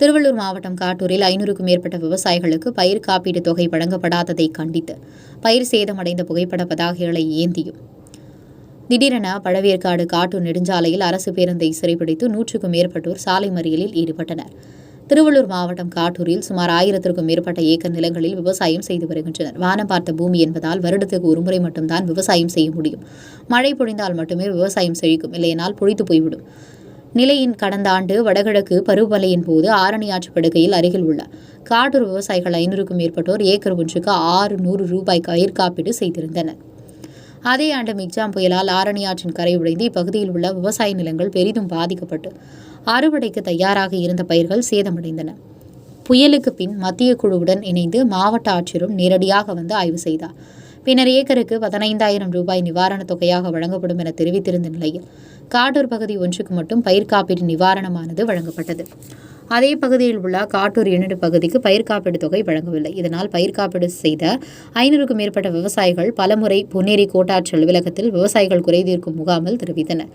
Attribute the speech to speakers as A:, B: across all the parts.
A: திருவள்ளூர் மாவட்டம் காட்டூரில் ஐநூறுக்கும் மேற்பட்ட விவசாயிகளுக்கு பயிர் காப்பீடு தொகை வழங்கப்படாததை கண்டித்து பயிர் சேதமடைந்த புகைப்பட பதாகைகளை ஏந்தியும். திடீரென பழவேற்காடு காட்டூர் நெடுஞ்சாலையில் அரசு பேருந்தை சிறைப்பிடித்து நூற்றுக்கும் மேற்பட்டோர் சாலை மறியலில் ஈடுபட்டனர். திருவள்ளூர் மாவட்டம் காட்டூரில் சுமார் ஆயிரத்திற்கும் மேற்பட்ட ஏக்கர் நிலங்களில் விவசாயம் செய்து வருகின்றனர். வானம் பார்த்த பூமி என்பதால் வருடத்துக்கு ஒருமுறை மட்டும்தான் விவசாயம் செய்ய முடியும். மழை பொழிந்தால் மட்டுமே விவசாயம் செழிக்கும். இல்லையனால் பொழித்து போய்விடும். நிலையின் கடந்த ஆண்டு வடகிழக்கு பருவமழையின் போது ஆரணி ஆற்றுப்படுகையில் அருகில் உள்ள காட்டூர் விவசாயிகள் ஐநூறுக்கும் மேற்பட்டோர் ஏக்கர் ஒன்றுக்கு ஆறு நூறு ரூபாய் பயிர் காப்பீடு செய்திருந்தனர். அதே ஆண்டு மிக்ஜாம் புயலால் ஆரணி ஆற்றின் கரை உடைந்து இப்பகுதியில் உள்ள விவசாய நிலங்கள் பெரிதும் பாதிக்கப்பட்டு அறுவடைக்கு தயாராக இருந்த பயிர்கள் சேதமடைந்தன. புயலுக்கு பின் மத்திய குழுவுடன் இணைந்து மாவட்ட ஆட்சியரும் நேரடியாக வந்து ஆய்வு செய்தார். பின்னர் ஏக்கருக்கு பதினைந்தாயிரம் ரூபாய் நிவாரணத் தொகையாக வழங்கப்படும் என தெரிவித்திருந்த நிலையில் காட்டூர் பகுதி ஒன்றுக்கு மட்டும் பயிர் காப்பீடு நிவாரணமானது வழங்கப்பட்டது. அதே பகுதியில் உள்ள காட்டூர் இரண்டு பகுதிக்கு பயிர் காப்பீடு தொகை வழங்கவில்லை. இதனால் பயிர் காப்பீடு செய்த ஐநூறுக்கும் மேற்பட்ட விவசாயிகள் பலமுறை பொன்னேரி கோட்டாட்சி அலுவலகத்தில் விவசாயிகள் குறைதீர்க்கும் முகாமில் தெரிவித்தனர்.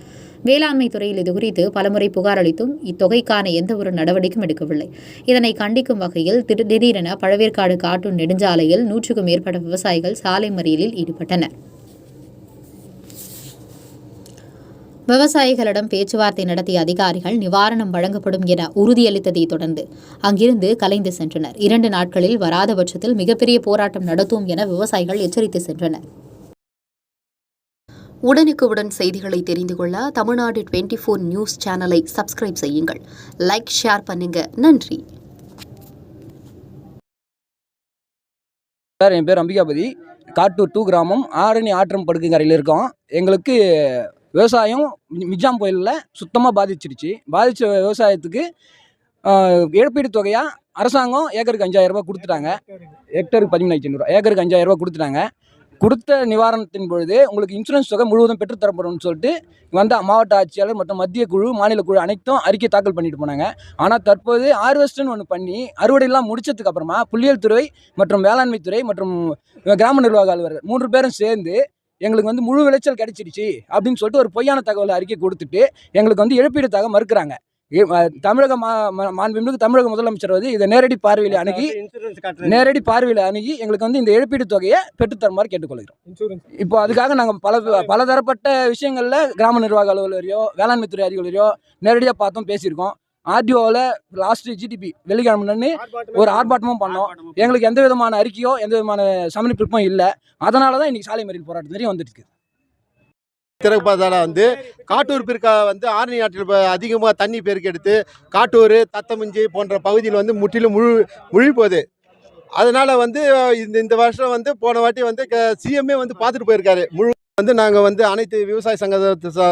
A: வேளாண்மை துறையில் இதுகுறித்து பலமுறை புகார் அளித்தும் இத்தொகைக்கான எந்த ஒரு நடவடிக்கையும் எடுக்கவில்லை. இதனை கண்டிக்கும் வகையில் திடீரென பழவேற்காடு காட்டூர் நெடுஞ்சாலையில் நூற்றுக்கும் மேற்பட்ட விவசாயிகள் சாலை மறியலில் ஈடுபட்டனர். விவசாயிகளிடம் பேச்சுவார்த்தை நடத்திய அதிகாரிகள் நிவாரணம் வழங்கப்படும் என உறுதியளித்ததை தொடர்ந்து அங்கிருந்து கலைந்து சென்றனர். இரண்டு நாட்களில் வராத பட்சத்தில் மிகப்பெரிய போராட்டம் நடத்தும் என விவசாயிகள் எச்சரித்து சென்றனர். உடனுக்குடன் செய்திகளை தெரிந்து கொள்ள தமிழ்நாடு டுவெண்ட்டி ஃபோர் நியூஸ் சேனலை சப்ஸ்கிரைப் செய்யுங்கள். லைக் ஷேர் பண்ணுங்க. நன்றி.
B: சார் என் பேர் அம்பிகாபதி. காட்டூர் டூ கிராமம் ஆரணி ஆற்றம் படுக்கைக்கரையில் இருக்கோம். எங்களுக்கு விவசாயம் மிஜாம் புயலில் சுத்தமாக பாதிச்சிருச்சு. பாதித்த விவசாயத்துக்கு இழப்பீடு தொகையாக அரசாங்கம் ஏக்கருக்கு அஞ்சாயிரரூபா கொடுத்துட்டாங்க. ஹெக்டருக்கு பதிமூணாயிரத்தி ஐநூறுரூவா ஏக்கருக்கு அஞ்சாயிரரூபா கொடுத்துட்டாங்க. கொடுத்த நிவாரணத்தின் பொழுது உங்களுக்கு இன்சூரன்ஸ் தொகை முழுவதும் பெற்றுத்தரப்படும்னு சொல்லிட்டு வந்த மாவட்ட ஆட்சியாளர் மற்றும் மத்திய குழு மாநில குழு அனைத்தும் அறிக்கை தாக்கல் பண்ணிட்டு போனாங்க. ஆனால் தற்போது ஹார்வெஸ்ட்னு ஒன்று பண்ணி அறுவடையெல்லாம் முடிச்சதுக்கு அப்புறமா புள்ளியியல் துறை மற்றும் வேளாண்மை துறை மற்றும் கிராம நிர்வாக அலுவலர் மூன்று பேரும் சேர்ந்து எங்களுக்கு வந்து முழு விளைச்சல் கிடைச்சிடுச்சு அப்படின்னு சொல்லிட்டு ஒரு பொய்யான தகவல் அறிக்கை கொடுத்துட்டு எங்களுக்கு வந்து இழப்பீடு தக மறுக்கிறாங்க தமிழக மாண்புமிகு தமிழக முதலமைச்சர் வந்து இதை நேரடி பார்வையில் அணுகி நேரடி பார்வையில் அணுகி எங்களுக்கு வந்து இந்த இழப்பீடு தொகையை பெற்றுத்தருமாறு கேட்டுக்கொள்கிறோம். இப்போ அதுக்காக நாங்கள் பல பலதரப்பட்ட விஷயங்களில் கிராம நிர்வாக அலுவலரையோ வேளாண்மை துறை அதிகாரியோ நேரடியாக பார்த்தோம் பேசியிருக்கோம். ஆர்டிஓவில் லாஸ்ட் ஜிடிபி வெள்ளிக்கிழமை ஒரு ஆர்ப்பாட்டமும் பண்ணோம். எங்களுக்கு எந்த விதமான அறிக்கையோ எந்த விதமான சமர்ப்பிப்பும் இல்லை. அதனால தான் இன்னைக்கு சாலை மறியல் போராட்டம் வரையும் வந்துட்டு இருக்கு.
C: திறப்பதால் வந்து காட்டூர் பிற்கா வந்து ஆரணி ஆற்றில் அதிகமாக தண்ணி பெருக்கெடுத்து காட்டூர் தத்தமிஞ்சி போன்ற பகுதியில் வந்து முற்றிலும் முழு முழி போகுது அதனால் வந்து இந்த இந்த வருஷம் வந்து போன வாட்டி வந்து சிஎம்ஏ வந்து பார்த்துட்டு போயிருக்காரு. முழு வந்து நாங்கள் வந்து அனைத்து விவசாய சங்க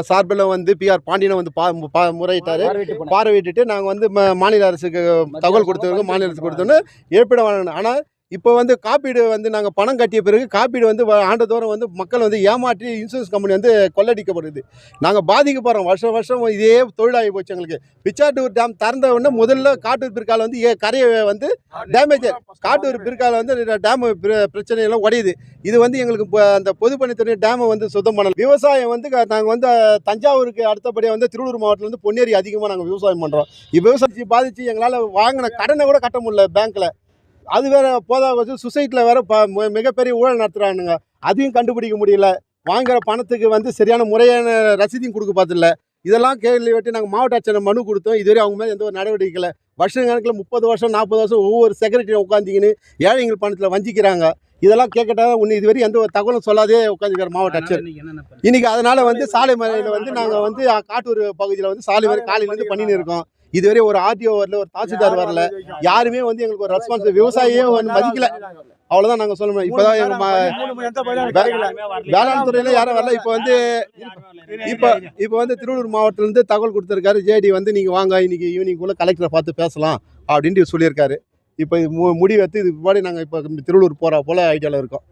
C: சார்பில் வந்து பிஆர் பாண்டியனை வந்து பா பா- முறையிட்டாரு. பார்வையிட்டுட்டு நாங்கள் வந்து மாநில அரசுக்கு தகவல் கொடுத்தவங்க மாநில அரசு கொடுத்தோன்னு இழப்பீடு வழங்கணும் ஆனால் இப்போ வந்து காப்பீடு வந்து நாங்கள் பணம் கட்டிய பிறகு காப்பீடு வந்து ஆண்டுதோறும் வந்து மக்கள் வந்து ஏமாற்றி இன்சூரன்ஸ் கம்பெனி வந்து கொள்ளடிக்கப்படுது. நாங்கள் பாதிக்கப்படுறோம். வருஷம் வருஷம் இதே தொழிலாகி போச்சு எங்களுக்கு. பிச்சாட்டூர் டேம் திறந்த உடனே முதல்ல காட்டூர் பிற்கால வந்து கரையை வந்து டேமேஜ் காட்டூர் பிற்கால வந்து டேம் பிரச்சனையெல்லாம் உடையுது. இது வந்து எங்களுக்கு இப்போ அந்த பொதுப்பணித்துறை டேமை வந்து சுத்தம் பண்ணலாம் விவசாயம் வந்து நாங்கள் வந்து தஞ்சாவூருக்கு அடுத்தபடியாக வந்து திருவள்ளூர் மாவட்டத்தில் வந்து பொன்னேரி அதிகமாக நாங்கள் விவசாயம் பண்ணுறோம் விவசாயத்தை பாதித்து எங்களால் வாங்கின கடனை கூட கட்ட முடியல பேங்க்கில் அது வேற போதா வச்சு சொசைட்டியில் வேற மிகப்பெரிய ஊழல் நடத்துகிறானுங்க அதையும் கண்டுபிடிக்க முடியல. வாங்குற பணத்துக்கு வந்து சரியான முறையான ரசீதையும் கொடுக்க பார்த்தில்ல இதெல்லாம் கேள்வி வெட்டி நாங்கள் மாவட்ட ஆட்சியர் மனு கொடுத்தோம். இதுவரை அவங்க மேலே எந்த ஒரு நடவடிக்கை இல்லை வருஷம் கணக்கில் முப்பது வருஷம் நாற்பது வருஷம் ஒவ்வொரு செக்ரட்டரியும் உட்காந்துக்கின்னு ஏழைகள் பணத்தில் வஞ்சிக்கிறாங்க. இதெல்லாம் கேட்கட்டா உன்னை இதுவரை எந்த ஒரு தகவலும் சொல்லாதே உட்காந்துக்கிற மாவட்ட ஆட்சியர் இன்னைக்கு அதனால வந்து சாலை மறியலில் வந்து நாங்கள் வந்து காட்டூர் பகுதியில் வந்து சாலை மறியல் காலையிலேருந்து பண்ணின்னு இருக்கோம். இதுவரை ஒரு ஆர்டிஓ வரல ஒரு தாசில்தார் வரல. யாருமே வந்து எங்களுக்கு ஒரு ரெஸ்பான்ஸ் விவசாயியே வந்து மதிக்கல. அவ்வளோதான் நாங்கள் சொல்ல முடியும். இப்போதான் எங்க வேளாண் துறையில யாரும் வரல. இப்போ வந்து இப்போ இப்போ வந்து திருவள்ளூர் மாவட்டத்திலேருந்து தகவல் கொடுத்துருக்காரு. ஜேடி வந்து நீங்கள் வாங்க இன்னைக்கு ஈவினிங் குள்ள கலெக்டரை பார்த்து பேசலாம் அப்படின்ட்டு சொல்லியிருக்காரு. இப்போ இது முடிவெடுத்து இதுக்கு முன்னாடி நாங்கள் இப்போ திருவள்ளூர் போகிற போல ஐடியாவில் இருக்கோம்.